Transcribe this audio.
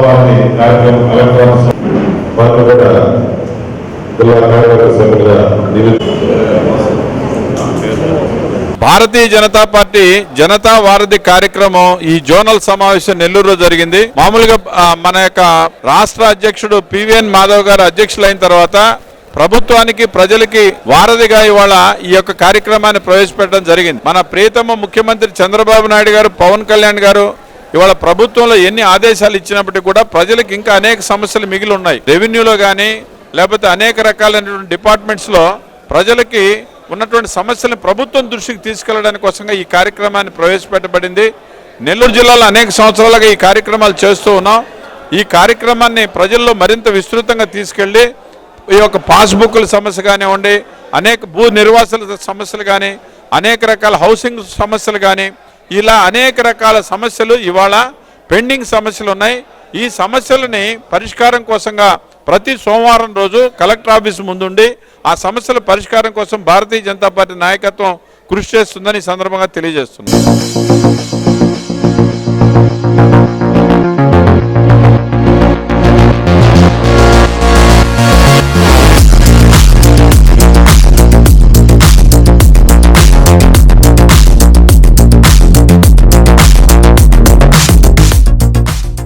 ఉత్సవాన్ని కార్యక్రమం ఎలక్ట్రానిక్స్ కూడా జిల్లా కార్యవర్గ సభ్యులుగా భారతీయ జనతా పార్టీ జనతా వారధి కార్యక్రమం ఈ జోనల్ సమావేశం నెల్లూరులో జరిగింది. మామూలుగా మన యొక్క రాష్ట్ర అధ్యక్షుడు పివిఎన్ మాధవ్ గారు అధ్యక్షులైన తర్వాత ప్రభుత్వానికి ప్రజలకి వారధిగా ఇవాళ ఈ యొక్క కార్యక్రమాన్ని ప్రవేశపెట్టడం జరిగింది. మన ప్రియతమ ముఖ్యమంత్రి చంద్రబాబు నాయుడు గారు పవన్ కళ్యాణ్ గారు ఇవాళ ప్రభుత్వంలో ఎన్ని ఆదేశాలు ఇచ్చినప్పటికీ కూడా ప్రజలకు ఇంకా అనేక సమస్యలు మిగిలి ఉన్నాయి. రెవెన్యూలో కానీ లేకపోతే అనేక రకాలైనటువంటి డిపార్ట్మెంట్స్లో ప్రజలకి ఉన్నటువంటి సమస్యలను ప్రభుత్వం దృష్టికి తీసుకెళ్ళడానికి కోసంగా ఈ కార్యక్రమాన్ని ప్రవేశపెట్టబడింది. నెల్లూరు జిల్లాలో అనేక సంవత్సరాలుగా ఈ కార్యక్రమాలు చేస్తూ ఉన్నాం. ఈ కార్యక్రమాన్ని ప్రజల్లో మరింత విస్తృతంగా తీసుకెళ్ళి ఈ యొక్క పాస్బుక్ల సమస్య కానివ్వండి అనేక భూ నిర్వాసాల సమస్యలు కానీ అనేక రకాల హౌసింగ్ సమస్యలు కానీ ఇలా అనేక రకాల సమస్యలు ఇవాళ పెండింగ్ సమస్యలు ఉన్నాయి. ఈ సమస్యలని పరిష్కారం కోసంగా ప్రతి సోమవారం రోజు కలెక్టర్ ఆఫీస్ ముందుండి ఆ సమస్యల పరిష్కారం కోసం భారతీయ జనతా పార్టీ నాయకత్వం కృషి చేస్తుందని సందర్భంగా తెలియజేస్తుంది